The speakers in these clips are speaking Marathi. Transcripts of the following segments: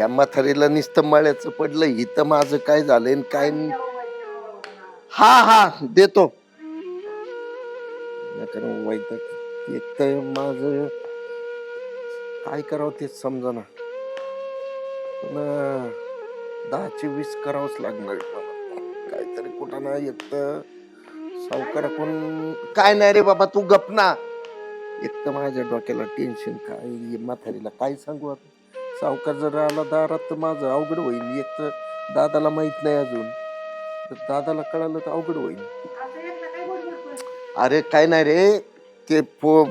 ह्या म्हातारीला नुसतं मळ्याचं पडलं इथं माझं काय झालंय आणि काय नाही. हा हा देतो. कारण वैद्यक एक तर माझं. काय करावं तेच समजा ना पण अं, दहाचे वीस करावंच लागणार आहे मला. काहीतरी कुठं ना एक तर सावकार कोण काय नाही रे बाबा तू गप ना. एक तर माझ्या डोक्याला टेन्शन काय म्हातारीला काय सांगू आता? सावकार जर आला दारात तर माझं अवघड होईल. एक तर दादाला माहीत नाही अजून. तर दादाला कळालं तर अवघड होईल. अरे काय नाही रे ते फो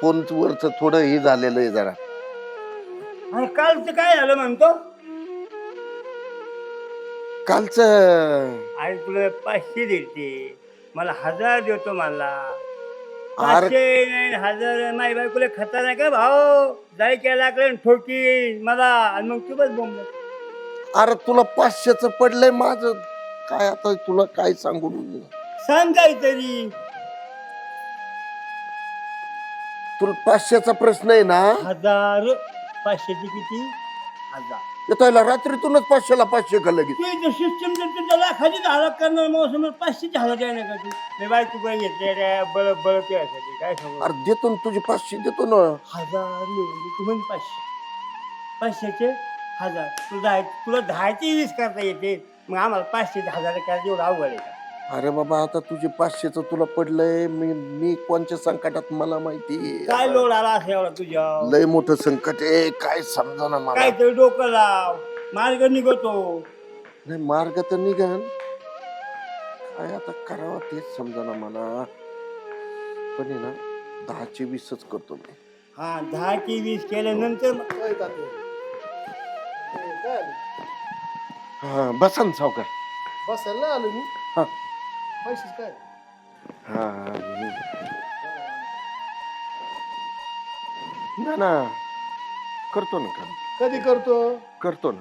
फोनवरच थोडं हे झालेलं आहे जरा. आणि कालचं काय झालं म्हणतो? कालच आणि तुला पाचशे देते मला हजार देतो मला अरे पाचशे नाही हजार माई बायकोला खाता नाही का भाऊ? जाय केला लागलं ठोकी मला आणि मग तू बस बोंबल अरे तुला पाचशेच पडलंय माझं. काय आता तुला काय सांगू? मी? सांग काहीतरी. तुला पाचशेचा प्रश्न आहे ना? हजार पाचशेची किती? हजार येतोयला रात्रीतूनच पाचशेला पाचशे का लगेच? तू सिस्टम जर तुझ्या लाखाचीच हालत करणार मग समोर पाचशेची हालत आहे ना का तू? मी बायको काय घेतले रे बळ बळ प्यायसाठी काय सांगू? अरे देतो ना तुझे पाचशे देतो ना. हजार तू म्हणजे पाचशे. पाचशेचे हजार. तुला दहा तुला दहाचे वीस करता येते मग आम्हाला पाचशे हजार करायचं एवढं अवघड आहे का? अरे बाबा आता तुझे पाचशेच तुला पडलंय. मी मी कोणत्या संकटात मला माहिती काय लोड आला असं एवढा तुझ्या? लय मोठं संकट आहे. काय समजा ना मला. काहीतरी डोकं लाव. मार्ग निघतो. नाही मार्ग तर निघन. काय आता करावं तेच समजा ना मला. पण आहे ना दहाचे वीसच करतो मी. हा दहा की वीस केल्यानंतर हा बसा ना सावकार. बसायला आलो मी. हा. पैसेच काय? हा हा. ना ना. करतो ना काम. कधी करतो? करतो ना.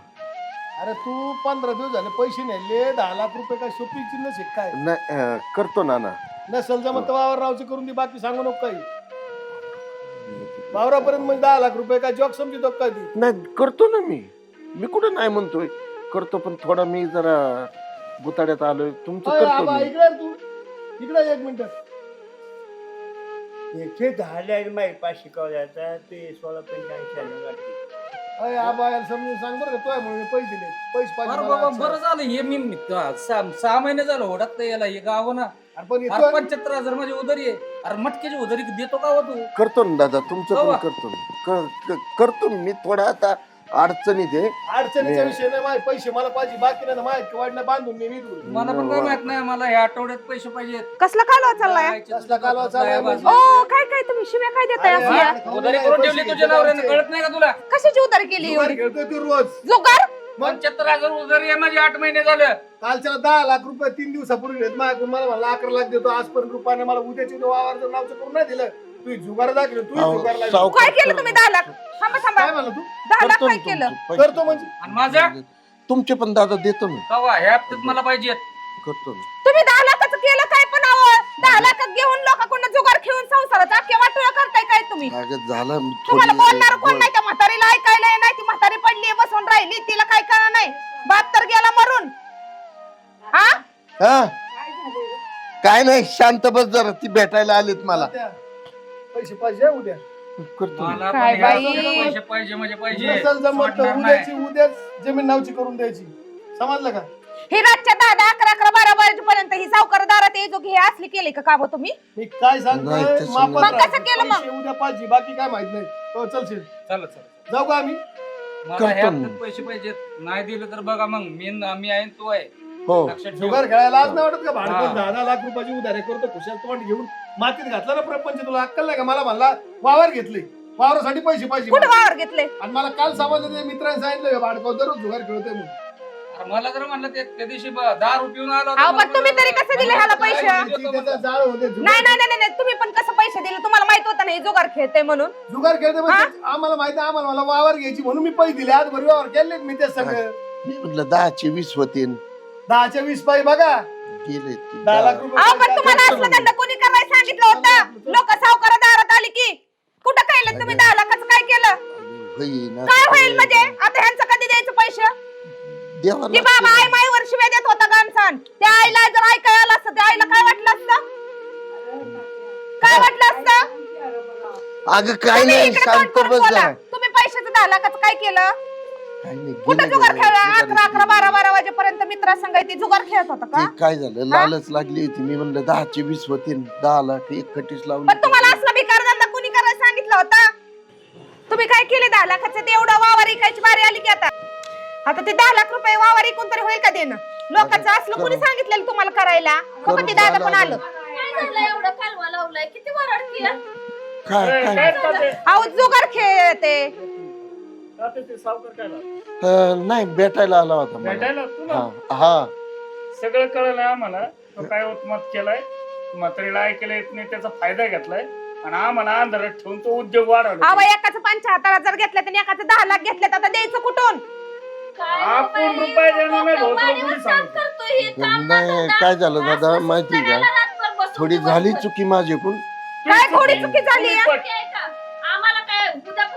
अरे तू पंधरा दिवस झाले पैसे नेले दहा लाख रुपये काय सोपी नसे काय? नाही अं, करतो ना ना. नसल जमत तर वावर रावचे करून दे बाकी सांगू नको काही. वावरापर्यंत म्हणजे दहा लाख रुपये काय जॉब समजतो काय तू नाही करतो ना मी. मी कुठं नाही म्हणतोय. करतो पण थोडा मी जरा बुताड्यात आलोय. तुमचं अय, करतो आबा, मी. इकडे रे तू. इकडे एक मिनिट. पाच शिकवल्याचा ते सोळा अय आबा याला समजून सांग बरं का तोय म्हणून मी पैसे दिले पैसे पाहिजे बाबा. बरं झालं हे मी मी- सहा सहा महिने झालं ओढत याला हे गाव ना. अरे पण अरे इथं पंच्याहत्तर हजार माझी उधारी आहे. अरे मटक्याची उधारी देतो का हो तू? करतो ना दादा तुमचं पण कवा? करतो ना कर- कर- करतो मी थोडा आता. अडचणीत आहे. अडचणीचा विषय नाही माझे पैसे मला पाहिजे बाकी नाही माहिती वाढल्या बांधून मी निघून मला पण काय माहीत नाही मला ह्या आठवड्यात पैसे पाहिजे कसला कालवा चाललाय? कसला कालवा चाललाय? ओ काय काय तुम्ही शिव्या काय देताय असल्या उधारी करून ठेवली तुझ्या नवऱ्याने कळत नाही का तुला? कशाची उधार केली जुगार एवढी? खेळतोय तू रोज. जुगार? पंच्याहत्तर हजार उधारी आहे माझी आठ महिने झालं. कालच्याला दहा लाख रुपये तीन दिवसापूर्वी घेत माझ्याकडून मला म्हणला अकरा लाख देतो आजपर्यंत रुपयाने मला उद्याची वावर नावचं करून नाही दिलं. तू जुगार दाखल तू अहो, जुगार लागला. सावकार काय केलं तुम्ही दहा लाख? थांबा थांबा. काय म्हणला तू? दहा लाख करतो काय केलं? तुमचे पैसे. करतो म्हणजे? आणि माझं तुमचे पण दादा देतो मी. कवा? ह्या हप्त्यात मला पाहिजे. करतो तुम्ही दहा लाखाचं केलं काय पण अहो? दहा लाखात घेऊन लोकांकडून जुगार खेळून संसाराचा अख्ख्या वाटोळा करताय काय तुम्ही? अगं झालं. तुम्हाला बोलणार कोण नाही त्या म्हातारीला? ऐकायला नाही ती म्हातारी पडली बसून राहिली. तिला काय कळलं नाही. बाप तर गेला मरून. हा? हा? काय नाही शांत बस जरा. ती भेटायला आलीत मला. त्या पैसे पाहिजे उद्या करतो मी. मला काय पण ह्या बाई? हप्त्यात पैसे पाहिजे म्हणजे पाहिजे नसल जमत तर सोडणार उद्याची नाही. उद्याच जमीन नावची करून द्यायची समजलं का ही रातच्या दहा दहा अकरा अकरा बारा वाजेपर्यंत ही सावकार दारात येतो की हे असली केली का काबो तुम्ही मी काय नाही, सांगतोय तसं मापात नाही. मग कसं राहायचं. केलं मग? पैसे उद्या पाहिजे बाकी काय माहीत नाही हो चलशील चला चला जाऊ का आम्ही मला करतो ह्या ना. हप्त्यात पैसे पाहिजेत नाही दिलं तर बघा मग मी मी आहे आणि तू आहे हो. जुगार खेळायला आज नाही वाटत का. भाडपण दहा दहा लाख रुपयाची उधारे करतो खुशाल तोंड घेऊन मातीत घातला ना प्रपंच तुला अक्कल नाही का? मला म्हणला वावर घेतले. वावरासाठी पैसे पाहिजे कुठं. वावर घेतले? आणि मला काल समजलं ते मित्रांनी सांगितलं भाडकाव दररोज जुगार खेळतोय म्हणून. अरे मला जर म्हणलं ते त्या दिवशी ब- आला होता, अहो, पण मला तुम्ही तरी मला- कसं दिले मला ह्याला काय पैसे? ती. त्याचा जाळ होते जुगार- नाही नाही नाही नाही तुम्ही पण कसं पैसे दिले? तुम्हाला माहीत होतं ना हे जुगार खेळते म्हणून. जुगार खेळते म्हणजे आम्हाला माहिती आहे, आम्हाला मला वावर घ्यायची म्हणून मी पैसे दिले आज बरोबर वावर केले मी ते सगळं. मी म्हटलं दहाचे वीस होते दहाच्या वीस पाहिजे बघा. गेले ते दहा लाख दहा. रुपये अहो पण. तुम्हाला असलं धंदा कोणी करायला सांगितलं होतं? लोक सावकार दारात आली की. कुठं काय तुम्ही दहा लाखाचं काय होईन काय होईल म्हणजे? आता ह्यांचं कधी द्यायचं पैसे? देवा की बाबा आई माई वर शिव्या देत होता त्या आईला जर ऐकायला आलं असतं त्या आईला काय वाटलं असतं? काय वाटलं असतं? अगं काय तुम्ही नाही इकडे करून बस बोला. तुम्ही पैशाचं दहा लाखाचं काय केलं? नाही. कुठं जुगार गेलं, खेळला? जुगार अकरा. बारा बारा वाजेपर्यंत मित्रा जुगार खेळत होता का? ते काय झालं? लालच लागली होती. मी म्हणलं दहाचे वीस होते दहा लाख एक पण लावली तुम्हाला असला भिकार धंदा कुणी करायला सांगितलं होतं? तुम्ही काय केले दहा लाखाचं? ते एवढं वावर इकायची बारी आली की आता. आता ते दहा लाख रुपये वावर इकून तरी होईल का देणं? लोकांचं असलं कुणी सांगितलेलं तुम्हाला करायला? हो ते दादा पण. आलं. काय झालं? एवढं कालवा लावलाय. किती वरडती आहे? काय काय? अहो जुगार खेळ ते अं, नाही भेटायला आला होता मला. भेटायला तुला? हा हा. सगळं कळलं आम्हाला. तो काय उत्मत केलाय? म्हातारीला ऐकायला येत नाही त्याचा फायदा घेतलाय. आणि आम्हाला अंधारात ठेवून तो उद्योग वाढवला. एकाचं पंचाहत्तर हजार घेतलं आणि एकाचं दहा लाख घेतलं आता द्यायचं कुठून? काय आपण बाई, रुपये देणार नाही, भाऊ, तुला कोणी सांगितलं? हे. काय झालं दादा? माहिती का? थोडी. झाली चुकी माझ्याकडून काय थोडी चुकी झाली? पण? आम्हाला काय उद्यापासून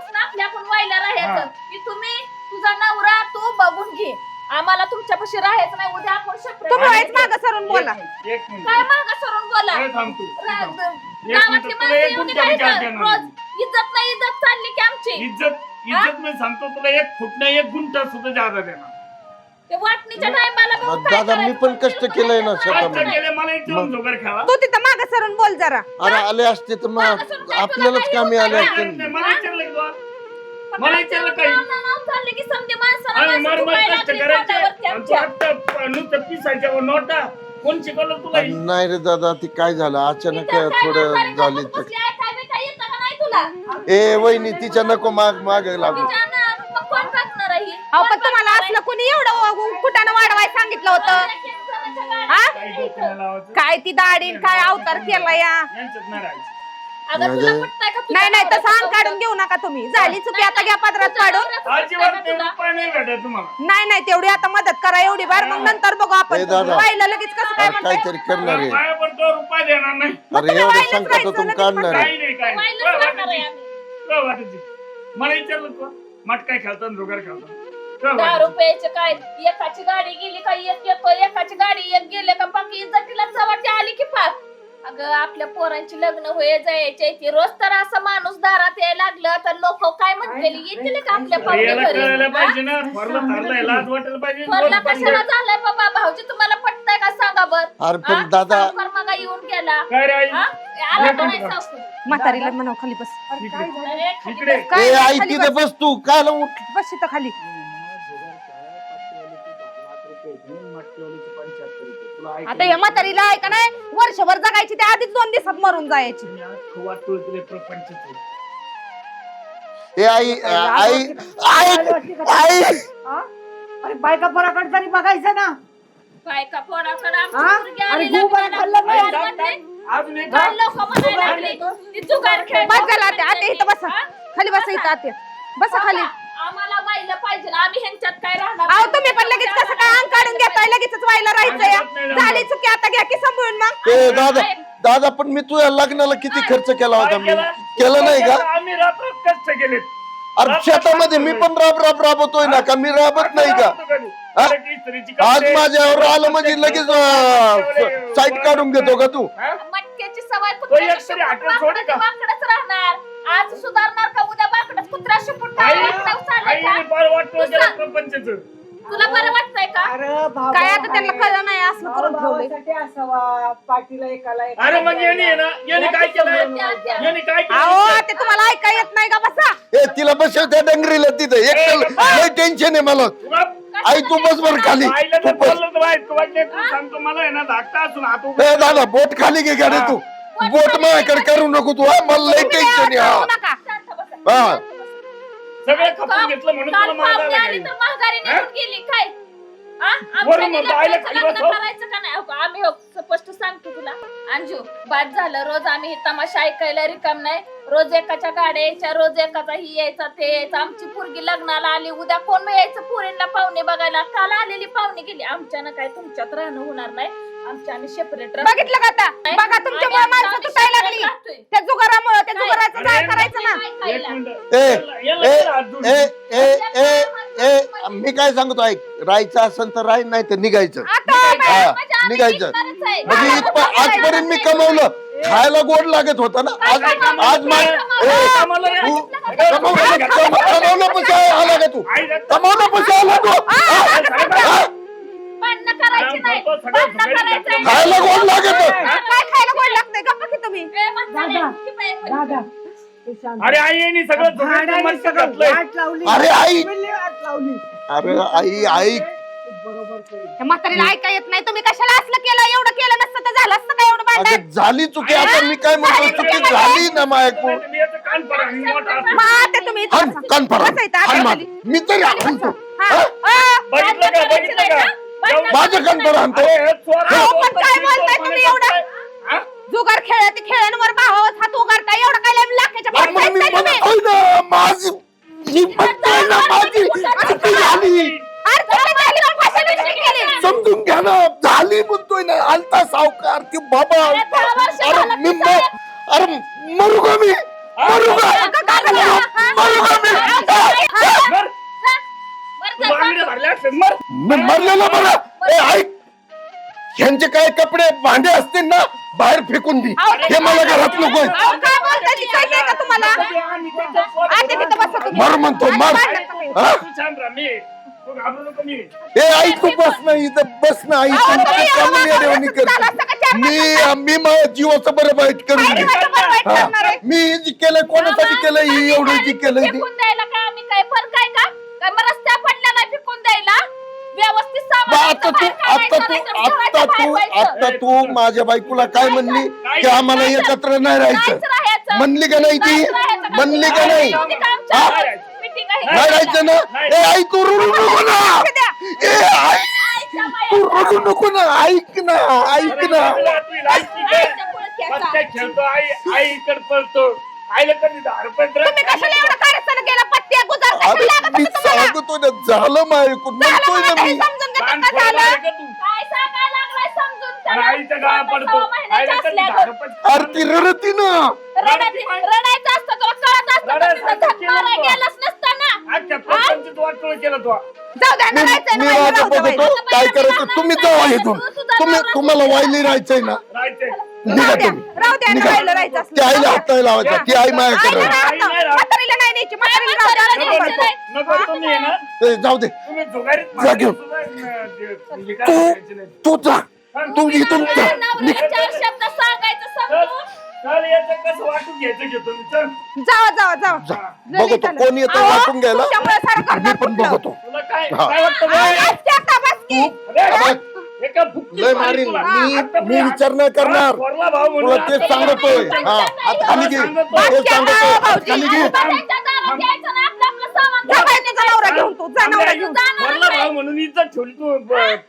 हा. राहायचं. की तुम्ही तुझा नवरा तू बघून घे. आम्हाला तुमच्यापाशी राहायचं नाही उद्या आपण separate तुम्ही. व्हायच मागं सरून बोला. एक- एक मिनिट. काय मागं सरून बोला? काय थांबतो रा- एक गावातली मिनिट, तुला माणसं एक येऊन गुंठा राहायचं. विचार देणार रोज नाही. इज्जत नाही इज्जत चालली की आमची. इज्जत इज्जत मी सांगतो तुला एक फुट नाही एक गुंठा सुद्धा जादा देणार. ते वाटणीच्या टायमाला मग दादा मी पण कष्ट केलंय ना कष्ट शेतामध्ये. केले मला इथे मग. जोगर खेळा. तू तिथं मागं सरून बोल जरा. अरे आले असते तर मग आपल्यालाच कामी आले असते मला विचारलं की मला विचारलं काही आणि मर मर कष्ट करायचे. नुसतं पिसायच्या नोटा कोण शिकवलं तुला नाही रे दादा ते काय झालं? अचानक थोडं झाली ए वहिनी तिच्या नको माग माग लागू. ही? अहो पण तुम्हाला असलं कुणी एवढं कुठानं वाढवाय सांगितलं होतं? हा? काही डोक्याला लावायचं? काय ती दाढी काय अवतार केला या? यांच्यात नाही राहायचं. अगं तुला पटतंय का? तुझा नाही नाही तसं अंग काढून घेऊ नका तुम्ही. झाली चुकी आता घ्या पदरात तुझा पाडून नवरा पटतंय अजिबात का ते तुला? उपाय नाही भेटत तुम्हाला. नाही नाही तेवढी आता मदत करा एवढी बार मग नंतर बघू आपण. ए दादा. पाहिलं लगेच कसं काय अरे म्हणताय? काहीतरी करणार आहे. पाया पडतो रुपये देणार नाही. अरे तुम्ही एवढं वाहिलंच संकटातून राहायचं, काढणार आहे. काही नाही काही नाही. वाहिलंच तुला राहणार आहे वाटायची आम्ही. तुला वाटायची मला विचारलं तू मटकाय खेळतात रुगार खेळतात? तुला दहा वाटायची. रुपयाचे काय? एकाची गाडी गेली का एक येतो एकाची गाडी एक गेले का? बाकी इज्जतीला चवाटी आली की पाक अगं आपल्या पोरांची लग्न होय जायचे ती रोज तर असं माणूस दारात यायला लागलं. तर लोक काय म्हणतील? येतील का आपल्या पाहुणे याला घरी? कळायला हा? पाहिजे ना. थोरलं थारलंय लाज वाटायला पाहिजे. थोरला दोन पण कशाला झालाय बाबा? भाऊजी तुम्हाला पटतंय का? सांगा बर. अरे पण दादा मगा येऊन गेला. काय रे आई? हा? आला का नाही सासू? म्हातारीला म्हणाव खाली बस. काय झालं? अरे, खाली इकडे. बस. काय ए नाही, आई खाली तिथे बस. बस तू. काय उठ. बस इथं खाली. आता या म्हातारीला आहे का नाही? वर्षभर जगायची ते आधीच दोन दिवसात मरून जायची. ए आई आई आई आई. हा? अरे बायका पोराकडे तरी बघायचं ना. बायका पोराकडं आमची हा? अरे खाल्लं नाही. अजून एक बस झालं आता आता इथं बसा. हा? खाली बसा इथं आता बसा खाली. आम्हाला व्हायला पाहिजे. ना. आम्ही ह्यांच्यात काय राहणार? अहो तुम्ही पण लगेच कसं काय अंग काढून घेताय? लगेचच व्हायला राहायचं या झाली चुकी आता घ्या की सांभाळून मग. ए दादा दादा पण मी तुझ्या लग्नाला किती खर्च केला होता मी? केलं नाही का? आम्ही रात्र कष्ट केलेत. अरे शेतामध्ये मी पण राब राब राबवतोय ना का? मी राबत नाही का? हा? आज माझ्यावर आलं म्हणजे लगेच साईट काढून घेतो का तू? सवय तो कुत्र्याची एक तरी आठवण शेपूट सोडी का? बाकड्याचं बाकडच राहणार. आज सुधारणार का उद्या बाकडच? कुत्रा शेपूट चालेल का? तुला बरं वाटतंय का? अरे भाऊ काय आता त्यांना कळलं नाही असलं करून ठेवलंय. असावा पाठीला एकाला एकाला अरे मग यांनी आहे ना यांनी काय केलंय? यांनी काय अहो केलं ते तुम्हाला ऐका येत नाही का बसा? ए तिला बसव त्या डंगरीला तिथे. एक लय टेन्शन आहे मला. आई तू बस बर खाली. आईला तू बस. ए दादा बोट खाली घे गाडी तू. बोट माझ्याकडे करू नको तू हा मला लय तुम्ही टेन्शन हा. जाऊ नका. शांत बसा, हा. शांत बसा. सगळं खपून घेतलं म्हणून काल तुला पाहुणे मागायला आली लागली. तर महागारी निघून गेली काय? हा? वरून आमच्यानी म्हणतो, आईला लग्नाचं खाली लग्न बसव. करायचं का नाही? अहो, आम्ही हो, स्पष्ट सांगतो तुला. अंजू बाद झालं रोज आम्ही हे तमाशा ऐकायला रिकाम नाही. रोज एकाच्या गाड्या यायच्या रोज एकाचा ही यायचा ते यायचं. आमची पोरगी लग्नाला आली उद्या कोण यायचं? पोरींना पाहुणे बघायला. काल आलेली पाहुणे गेली. आमच्यानं काय तुमच्यात राहणं होणार नाही. आमच्या आम्ही सेपरेट बघितलं का आता बघा तुमच्यामुळे माणसं तुटायला लागली त्या जुगारामुळे त्या जुगाराचं काय करायचं ना ए याला- याला ए हात धुवून- ए ए ए ए मी काय सांगतो ऐक राहायचं असेल तर राहील नाही तर निघायचं आता हा निघायचं म्हणजे इथं आजपर्यंत मी कमवलं खायला गोड लागत होता ना आज आज मा- ए, कामाला रे. तू कमवलं कम- कमवलं पैसे आला का तू कमवलं पैसे आला तू हा? हा? भांडणं करायची नाही. भांडणं करायचं खायला गोड लागत? काय खायला गोड लागतंय? गप्पा की तुम्ही? दादा. तू शांत. अरे आई यांनी सगळं सगळं घातलंय. वाट लावली. अरे आई. म्हणली वाट लावली. अरे आई आई. तू बरोबर करेल. त्या म्हातारीला ऐका येत नाही. तुम्ही कशाला असलं केलं? एवढं केलं नसतं तर झालं असतं का एवढं भांडण? अगं झाली चुकी. आता मी काय म्हणतो चुकी झाली ना माझ्याकडून मी याचं कान पडा मी मोठा असतो. मग आता तुम्ही इथं हान बसा. कान फरा बसा इथं, हान आता मार. खाली. मी तरी हाणतो. बसा. हा. अ, बघितलं का? बघितलं का? एवढं- माझं हे चोर- अहो, पण काय बोलताय तुम्ही एवढं? जुगार खेळ ते खेळांवर भावावर हात उगारता एवढं काय लय लाखाच्या मग बाहेर मी जायचंय तुम्ही? म्हणतोय ना माझी ना माझी चुकी झाली. अरे तुम्ही केली. समजून घ्या ना झाली म्हणतोय ना आलता सावकार ते बाबा. अरे, दहा वर्ष अरे झालं मी अरे मरू का मी? मरू का? मरू का? मी? हा? बांगड्या भरल्या असतील, मर. मी मरलेलं बरं. ए ऐक. ह्यांचे काय कपडे भांडे असतील ना बाहेर फेकून दे. हे मला घरात नको. अहो, काय बोलताय ती कळतंय का तुम्हाला? कधी आम्ही त्याच्या पोरात- आता तिथं बसा तुम्ही. मर म्हणतो मर. हा? तू छान राहा, मी तू घाबरू नको मी ए आई तू बस ना इथं बस ना आई. अहो, तू तुम्ही एवढं करते मी मी माझ्या जीवाचं बरं वाईट करून हा. मी जी केलंय कोणासाठी केलंय ही एवढं जी केलंय ते फेकून द्यायला काय आम्ही काय फरक आहे का काय मग रस्त्या पडल्या नाही फेकून द्यायला व्यवस्थित मग सामान आता तू बाहेर आता काढायचं, तू नाहीतर आता घराच्या बाहेर तू व्हायचं. तू माझ्या बायकोला काय म्हणली की आम्हाला एकत्र नाही राहायचं नाहीच राहायचं. म्हणली का नाही ती नाहीच राहायचं का? म्हणली का नाही आमच्या हा? नाही. राहायचं ना. ए आई तू रडू नको ना. ए आई आईच्या तू रडू नको ना. ऐक ना ऐक ना. खेळतो आई आई इकडे पळतो. आईला कधी दहा रुपये द्र- तुम्ही कशाला एवढं कारस्थानं केलं पत्त्या गुजार अरे कशाला लागत मी होतं तुम्हाला? सांगतो ना झालं माझ्याकडून झालं म्हणतोय मला ना तरी मी. समजून घेता लहान का पोरं झालं? आहे का तू? काय सांगायला लागलाय समजून? आणि त्याला? आईच्या गाळा पडतो. आईला कधी दहा. रुपये अरे ती रडती ना. रडायचं रडायचं असतं तुला कळत असतं तर रडायचं तिथं धक केलं मारायला तो. गेलाच नसतं ना अख्ख्या प्रपंचात वाटोळ केलं तो जाऊ द्या ना, मी राहायचंय ना मी बाहेर, माझं राहू द्या बघतो बाहेर. काय करायचं तुम्ही जावा इथून तुम्ही तुम्हाला वायली राहायचंय ना राहायचंय निघा राहू द्या, तुम्ही राहू द्या ना, निघा. राहिलं राहायचं असलं. ती आईला हात नाही लावायचा ती आई माझ्याकडे आईला राहील. नाही आई नाही आता. राहत. म्हातारीला नाही न्यायची, म्हातारीला राहू द्या, म्हातारीला आम्ही न्यायची बघतो. नाही. नको तुम्ही आहे ना ए, जाऊ दे तुम्ही जुगारीत जा घेऊन. सुद्धा, अं, ते- काय तू करायचं नाही. तू जा तू इथून जा निघ. चार शब्द सांगायचं चल, समजून चल याचं कसं वाटून घ्यायचं घेतो मी चल. जावा जावा जावा. जा. लय बघतो. कोण येतं अहो, वाटून घ्यायला? तुमच्यामुळे सारं मी पण फुटलं. बघतो. तुला काय हा. काय वाटतं बे? की. अरे, एका लय मारीन. तुला. मी आता मी विचार नाही करणार. थोरला भाऊ म्हणून तुला तेच आता- सांगतोय हा. हात खाली घे. सांगतोय. तेच सांगतोय. हात भाऊजी, खाली घे त्यांच्या दारात यायचं ना? आपलं आपलं सामान जा नवरा घेऊन तू जा नवरा घेऊन. म्हणून इज्जत ठेवली तू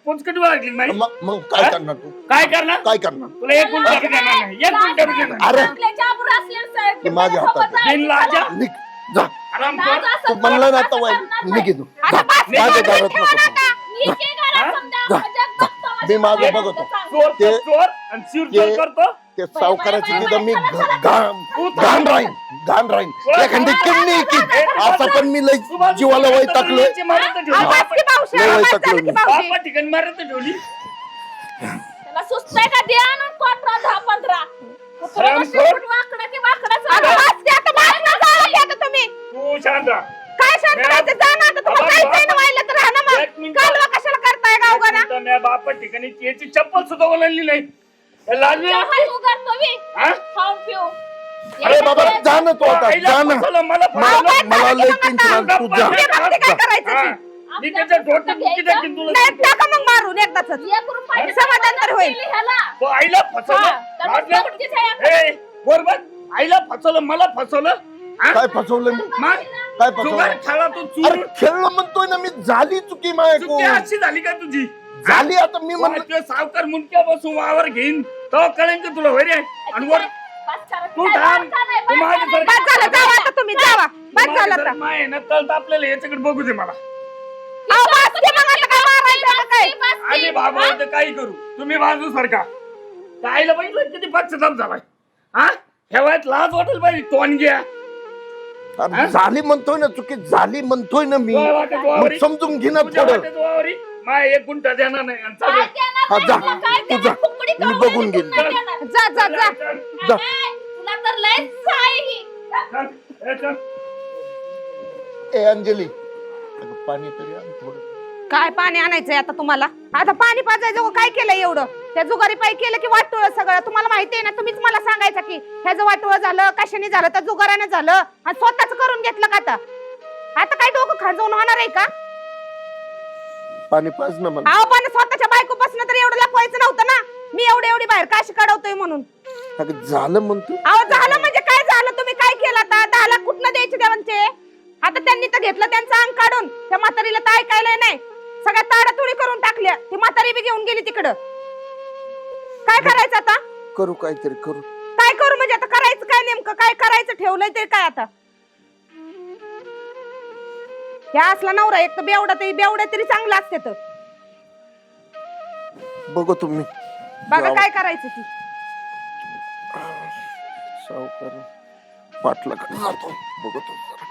पोचकट वागली नाही. मग मग काय करणार तू? काय करणार? काय करणार? तुला एक उलटा बी देणार नाही. एक उलटा बी देणार नाही. अरे. आपल्याच्या आबरू माझ्या हातात आहे. बिन लाजा. निघ जा. आराम कर. तू म्हणला ना आता वाईट. निघ इथून. जा. आता बस की, माझ्या बाहेर दारात ठेवा नको. जा. मी माझं बघतो. चोर तर ते- चोर आणि शिर ते- चोर करतो. ते सावकाराची तिथं मी घ- घाण घाण राहीन. घाण राहीन. एखादी किडनी की आता पण मी लय जीवाला वय टाकलं. की लय वय की मी. ठिकाणी मारत ठेवली त्याला सुस्त आहे का? द्या आणून कोटरा दहा पंधरा. राम खोर. वाकडा की वाकडा अगं, बस की आता, बस ना, जावा की आता तुम्ही. तू शांत राहा. काय शांत राहायचं? जा ना आता तुम्हाला बाबा, जायचंय ना व्हायला तर राहा ना एक मग मिनिट. कालवा कशाला करताय म्या बापा ठिकाणी याची चप्पल सुद्धा ओलांडली नाही. हा? खाऊन पिऊ अरे बाबा जा ना तू आता आईला जा ना. मला मला लय टेन्शन आलं तू जा. मी बघते काय करायचं हा. ते. मी त्याच्या डोक्यात बुक्की टाकीन तुला नाही टाका मग मारून एकदाच. एक रुपयाची समाधान तर होईल. केली ह्याला. तो आईला फसवलं. हा, तर मग लाजलं? बुक्कीच आहे. ए, बरोबर. आईला फसवलं मला फसवलं. हा? काय फसवलं? मी मग काय जुगार फसवलं खेळा तू अरे चूर खेळलो म्हणतोय ना मी झाली चुकी चुकी माझ्याकडून अशी झाली का तुझी? झाली आता मी म्हणलं तुला सावकार मुंडक्या बसून वावर घेईन. तो कळेन का तुला होय रे आणि वर. तू काय थांब. बारका नाही, तू बारका माझ्या नाही. बस झालं जावा आता तुम्ही जावा. बस झालं आता. माय ना तर आपल्याला याच्याकडे बघू दे मला. अहो, बस की मग आता काय मारायचं आता काय? ती बसते. आम्ही बाबा तर काही करू. तुम्ही बाजू सारखा आईला बघितलं किती पश्चाताप झालाय. हा? लाज वाटेल पाहिजे अरे हा? झाली म्हणतोय ना चुकी झाली म्हणतोय ना मी. तुझ्या वाटेत मग वावरी समजून घे ना तुझ्या थोडं. वाटेत वावरी माय एक गुंठा देणार नाही आणि चालेल. हा, जा. तू? जा. मी बघून घेईन. जा जा जा चल, जा. तुला तर लय आहे ही. चल, ए, चल. ए अंजली अगं पाणी तरी आण थोडं काय पाणी आणायचंय आता तुम्हाला आता पाणी पाजायचं काय केलं एवढं त्या जुगारी पायी केलं की वाटोळ सगळं तुम्हाला माहिती आहे ना तुम्हीच मला सांगायचं की ह्याचं वाटोळ झालं कशाने झालं तर जुगाराने झालं आणि स्वतःच करून घेतलं का आता आता काय डोकं खाजवून होणार आहे का पाणी पाज ना मला अहो पण स्वतःच्या बायकोपासून तर एवढं लपवायचं नव्हतं ना. मी एवढी एवढी बाहेर काशी काढवतोय म्हणून. अगं झालं म्हणतो अहो झालं म्हणजे काय झालं? तुम्ही काय केलं आता? दहा लाख कुठनं द्यायचे देवांचे? आता त्यांनी तर घेतलं त्यांचं अंग काढून. त्या म्हातारीला तर ऐकायला नाही. सगळ्या ताडातुडी करून टाकल्या. ती म्हातारी बी घेऊन गेली तिकडं. काय करायचं आता? करू काहीतरी करू. काय करू म्हणजे आता करायचं काय नेमकं? काय करायचं? ठेवलंय ते काय आता? ह्या असला नवरा एक तर बेवडा तरी बेवड्या तरी चांगला असते तर बघू तुम्ही बघा. काय करायचं ती सावकार पाटलाकडे जातो बघतो.